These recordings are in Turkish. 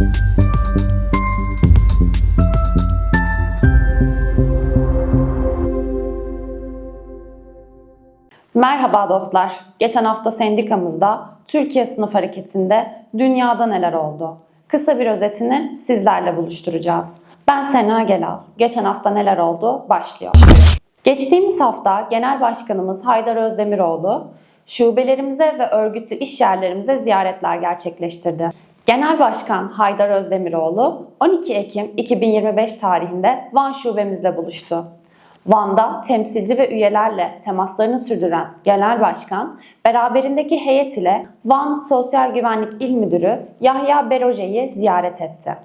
Merhaba dostlar. Geçen hafta sendikamızda Türkiye Sınıf Hareketi'nde dünyada neler oldu? Kısa bir özetini sizlerle buluşturacağız. Ben Sena Gelal. Geçen hafta neler oldu? Başlıyor. Geçtiğimiz hafta Genel Başkanımız Haydar Özdemiroğlu şubelerimize ve örgütlü iş yerlerimize ziyaretler gerçekleştirdi. Genel Başkan Haydar Özdemiroğlu 12 Ekim 2025 tarihinde Van şubemizle buluştu. Van'da temsilci ve üyelerle temaslarını sürdüren Genel Başkan, beraberindeki heyet ile Van Sosyal Güvenlik İl Müdürü Yahya Beroje'yi ziyaret etti.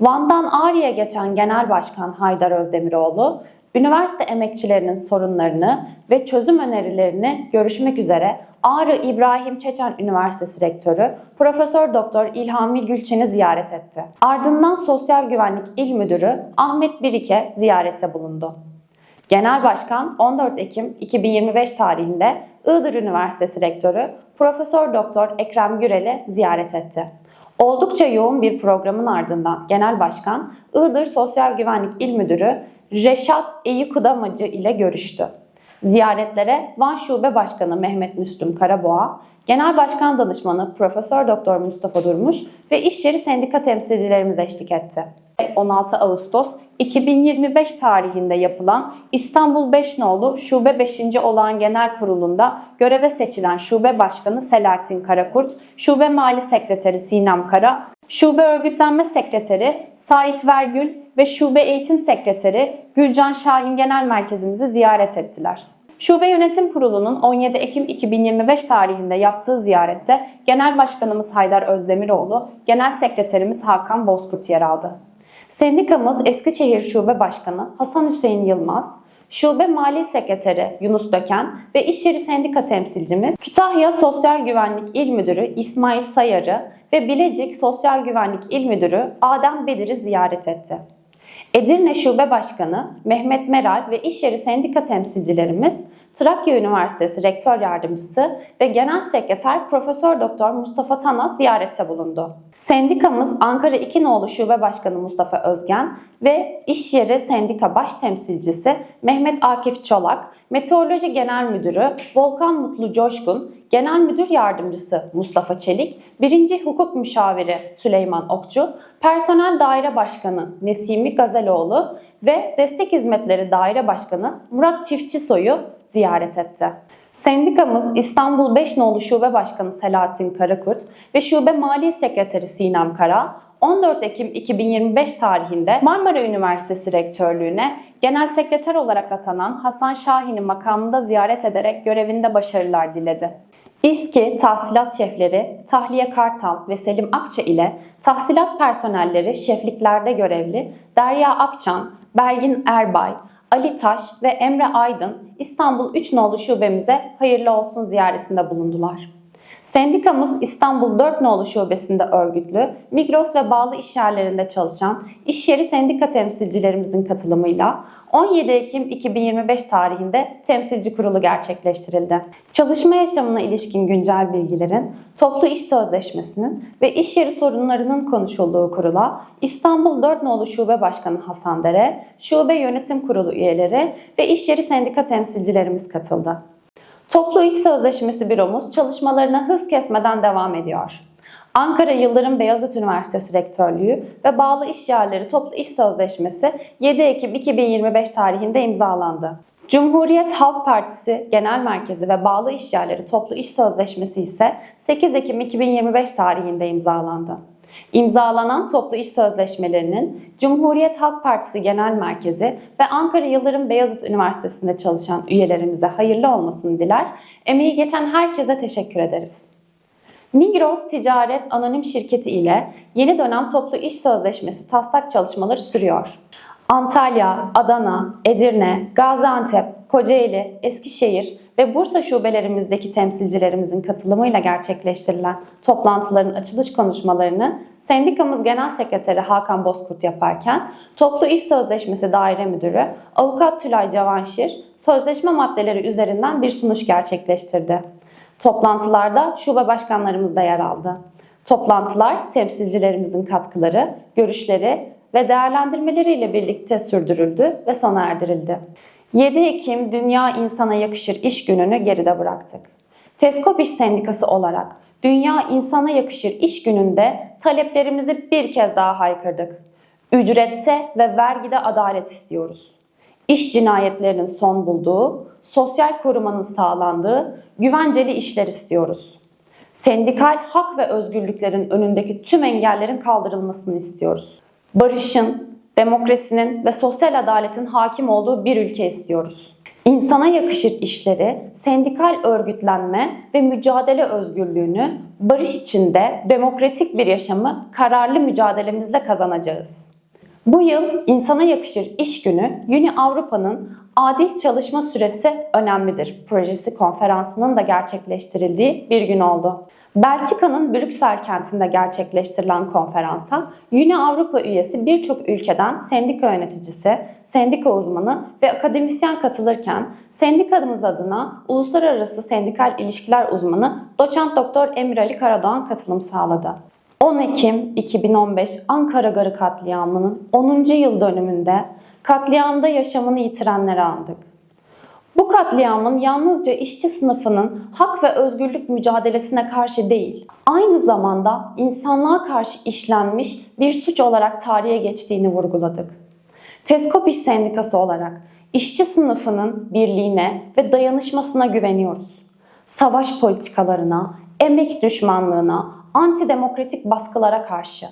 Van'dan Ağrı'ya geçen Genel Başkan Haydar Özdemiroğlu, üniversite emekçilerinin sorunlarını ve çözüm önerilerini görüşmek üzere Ağrı İbrahim Çeçen Üniversitesi Rektörü Profesör Doktor İlhami Gülçen'i ziyaret etti. Ardından Sosyal Güvenlik İl Müdürü Ahmet Birike ziyarette bulundu. Genel Başkan 14 Ekim 2025 tarihinde Iğdır Üniversitesi Rektörü Profesör Doktor Ekrem Gürel'i ziyaret etti. Oldukça yoğun bir programın ardından Genel Başkan Iğdır Sosyal Güvenlik İl Müdürü Reşat Eyikudamacı ile görüştü. Ziyaretlere Van Şube Başkanı Mehmet Müslüm Karaboğa, Genel Başkan Danışmanı Profesör Doktor Mustafa Durmuş ve iş sendika temsilcilerimiz eşlik etti. 16 Ağustos 2025 tarihinde yapılan İstanbul 5 nolu Şube 5. Olağan Genel Kurulu'nda göreve seçilen Şube Başkanı Selahattin Karakurt, Şube Mali Sekreteri Sinem Kara, Şube Örgütlenme Sekreteri Sait Vergül ve Şube Eğitim Sekreteri Gülcan Şahin Genel Merkezimizi ziyaret ettiler. Şube Yönetim Kurulu'nun 17 Ekim 2025 tarihinde yaptığı ziyarette Genel Başkanımız Haydar Özdemiroğlu, Genel Sekreterimiz Hakan Bozkurt yer aldı. Sendikamız Eskişehir Şube Başkanı Hasan Hüseyin Yılmaz, Şube Mali Sekreteri Yunus Döken ve İş Yeri Sendika temsilcimiz Kütahya Sosyal Güvenlik İl Müdürü İsmail Sayarı ve Bilecik Sosyal Güvenlik İl Müdürü Adem Bedir'i ziyaret etti. Edirne Şube Başkanı Mehmet Meral ve iş yeri sendika temsilcilerimiz Trakya Üniversitesi Rektör Yardımcısı ve Genel Sekreter Profesör Doktor Mustafa Tana ziyarette bulundu. Sendikamız Ankara 2 Nolu Şube Başkanı Mustafa Özgen ve iş yeri sendika baş temsilcisi Mehmet Akif Çolak, Meteoroloji Genel Müdürü Volkan Mutlu Coşkun, Genel Müdür Yardımcısı Mustafa Çelik, 1. Hukuk Müşaviri Süleyman Okçu, Personel Daire Başkanı Nesimi Gazeloğlu ve Destek Hizmetleri Daire Başkanı Murat Çiftçisoy'u ziyaret etti. Sendikamız İstanbul 5 Nolu Şube Başkanı Selahattin Karakurt ve Şube Mali Sekreteri Sinem Kara 14 Ekim 2025 tarihinde Marmara Üniversitesi Rektörlüğüne Genel Sekreter olarak atanan Hasan Şahin'i makamında ziyaret ederek görevinde başarılar diledi. İSKİ tahsilat şefleri Tahliye Kartal ve Selim Akça ile tahsilat personelleri şefliklerde görevli Derya Akçan, Belgin Erbay, Ali Taş ve Emre Aydın İstanbul 3 nolu şubemize hayırlı olsun ziyaretinde bulundular. Sendikamız İstanbul 4 nolu şubesinde örgütlü, Migros ve bağlı iş yerlerinde çalışan iş yeri sendika temsilcilerimizin katılımıyla 17 Ekim 2025 tarihinde temsilci kurulu gerçekleştirildi. Çalışma yaşamına ilişkin güncel bilgilerin, toplu iş sözleşmesinin ve iş yeri sorunlarının konuşulduğu kurula İstanbul 4 nolu şube başkanı Hasan Dere, şube yönetim kurulu üyeleri ve iş yeri sendika temsilcilerimiz katıldı. Toplu İş Sözleşmesi Büromuz çalışmalarına hız kesmeden devam ediyor. Ankara Yıldırım Beyazıt Üniversitesi Rektörlüğü ve bağlı iş yerleri toplu iş sözleşmesi 7 Ekim 2025 tarihinde imzalandı. Cumhuriyet Halk Partisi Genel Merkezi ve bağlı iş yerleri toplu iş sözleşmesi ise 8 Ekim 2025 tarihinde imzalandı. İmzalanan toplu iş sözleşmelerinin Cumhuriyet Halk Partisi Genel Merkezi ve Ankara Yıldırım Beyazıt Üniversitesi'nde çalışan üyelerimize hayırlı olmasını diler, emeği geçen herkese teşekkür ederiz. Migros Ticaret Anonim Şirketi ile yeni dönem toplu iş sözleşmesi taslak çalışmaları sürüyor. Antalya, Adana, Edirne, Gaziantep, Kocaeli, Eskişehir ve Bursa şubelerimizdeki temsilcilerimizin katılımıyla gerçekleştirilen toplantıların açılış konuşmalarını sendikamız Genel Sekreteri Hakan Bozkurt yaparken Toplu İş Sözleşmesi Daire Müdürü Avukat Tülay Cavanşir sözleşme maddeleri üzerinden bir sunuş gerçekleştirdi. Toplantılarda şube başkanlarımız da yer aldı. Toplantılar temsilcilerimizin katkıları, görüşleri ve değerlendirmeleriyle birlikte sürdürüldü ve sona erdirildi. 7 Ekim Dünya İnsana Yakışır İş Günü'nü geride bıraktık. Teskop İş Sendikası olarak Dünya İnsana Yakışır İş Günü'nde taleplerimizi bir kez daha haykırdık. Ücrette ve vergide adalet istiyoruz. İş cinayetlerinin son bulduğu, sosyal korumanın sağlandığı güvenceli işler istiyoruz. Sendikal hak ve özgürlüklerin önündeki tüm engellerin kaldırılmasını istiyoruz. Barışın, demokrasinin ve sosyal adaletin hakim olduğu bir ülke istiyoruz. İnsana yakışır işleri, sendikal örgütlenme ve mücadele özgürlüğünü barış içinde demokratik bir yaşamı kararlı mücadelemizle kazanacağız. Bu yıl insana yakışır iş günü Uni Avrupa'nın Adil Çalışma Süresi Önemlidir projesi konferansının da gerçekleştirildiği bir gün oldu. Belçika'nın Brüksel kentinde gerçekleştirilen konferansa Uni Avrupa üyesi birçok ülkeden sendika yöneticisi, sendika uzmanı ve akademisyen katılırken sendikamız adına Uluslararası Sendikal İlişkiler uzmanı Doçent Doktor Emir Ali Karadoğan katılım sağladı. 10 Ekim 2015 Ankara Garı katliamının 10. yıl dönümünde katliamda yaşamını yitirenleri andık. Bu katliamın yalnızca işçi sınıfının hak ve özgürlük mücadelesine karşı değil, aynı zamanda insanlığa karşı işlenmiş bir suç olarak tarihe geçtiğini vurguladık. Teskop İş Sendikası olarak işçi sınıfının birliğine ve dayanışmasına güveniyoruz. Savaş politikalarına, emek düşmanlığına, antidemokratik baskılara karşı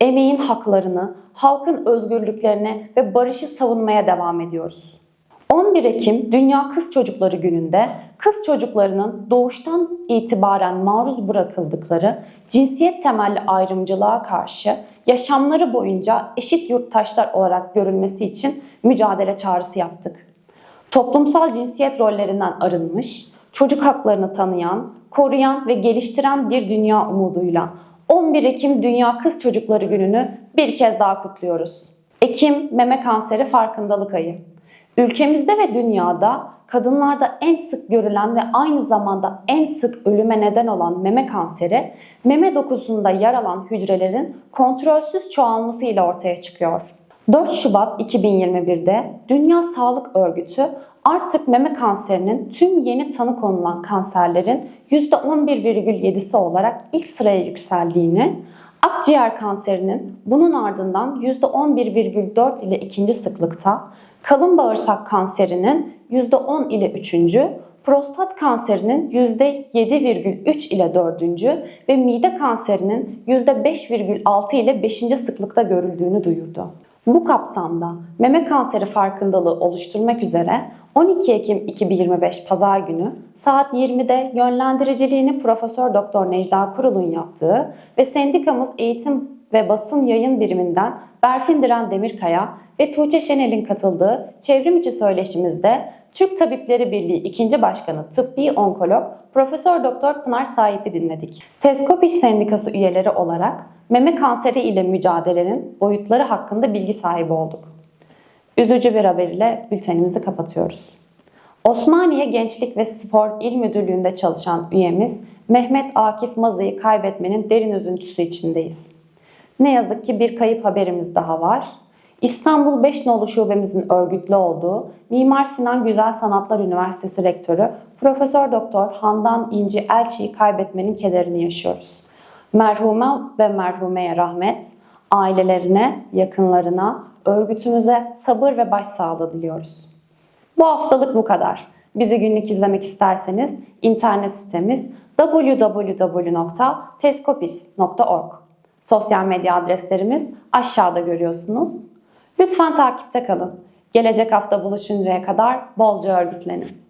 emeğin haklarını, halkın özgürlüklerini ve barışı savunmaya devam ediyoruz. 11 Ekim Dünya Kız Çocukları Günü'nde kız çocuklarının doğuştan itibaren maruz bırakıldıkları cinsiyet temelli ayrımcılığa karşı yaşamları boyunca eşit yurttaşlar olarak görülmesi için mücadele çağrısı yaptık. Toplumsal cinsiyet rollerinden arınmış, çocuk haklarını tanıyan, koruyan ve geliştiren bir dünya umuduyla 11 Ekim Dünya Kız Çocukları Günü'nü bir kez daha kutluyoruz. Ekim meme kanseri farkındalık ayı. Ülkemizde ve dünyada kadınlarda en sık görülen ve aynı zamanda en sık ölüme neden olan meme kanseri, meme dokusunda yer alan hücrelerin kontrolsüz çoğalmasıyla ortaya çıkıyor. 4 Şubat 2021'de Dünya Sağlık Örgütü artık meme kanserinin tüm yeni tanı konulan kanserlerin %11,7'si olarak ilk sıraya yükseldiğini, akciğer kanserinin bunun ardından %11,4 ile ikinci sıklıkta, kalın bağırsak kanserinin %10 ile üçüncü, prostat kanserinin %7,3 ile dördüncü ve mide kanserinin %5,6 ile beşinci sıklıkta görüldüğünü duyurdu. Bu kapsamda meme kanseri farkındalığı oluşturmak üzere 12 Ekim 2025 Pazar günü saat 20'de yönlendiriciliğini Profesör Doktor Necla Kurul'un yaptığı ve sendikamız eğitim ve basın yayın biriminden Berfin Diren Demirkaya ve Tuğçe Şenel'in katıldığı çevrim içi söyleşimizde Türk Tabipleri Birliği 2. Başkanı Tıbbi Onkolog Profesör Doktor Pınar Sahip'i dinledik. Teskop İş Sendikası üyeleri olarak meme kanseri ile mücadelenin boyutları hakkında bilgi sahibi olduk. Üzücü bir haber ile bültenimizi kapatıyoruz. Osmaniye Gençlik ve Spor İl Müdürlüğü'nde çalışan üyemiz Mehmet Akif Mazı'yı kaybetmenin derin üzüntüsü içindeyiz. Ne yazık ki bir kayıp haberimiz daha var. İstanbul 5 nolu şubemizin örgütlü olduğu Mimar Sinan Güzel Sanatlar Üniversitesi Rektörü Profesör Doktor Handan İnci Elçi'yi kaybetmenin kederini yaşıyoruz. Merhume ve merhumeye rahmet, ailelerine, yakınlarına, örgütümüze sabır ve başsağlığı diliyoruz. Bu haftalık bu kadar. Bizi günlük izlemek isterseniz internet sitemiz www.teskopis.org. Sosyal medya adreslerimiz aşağıda görüyorsunuz. Lütfen takipte kalın. Gelecek hafta buluşuncaya kadar bolca örgütlenin.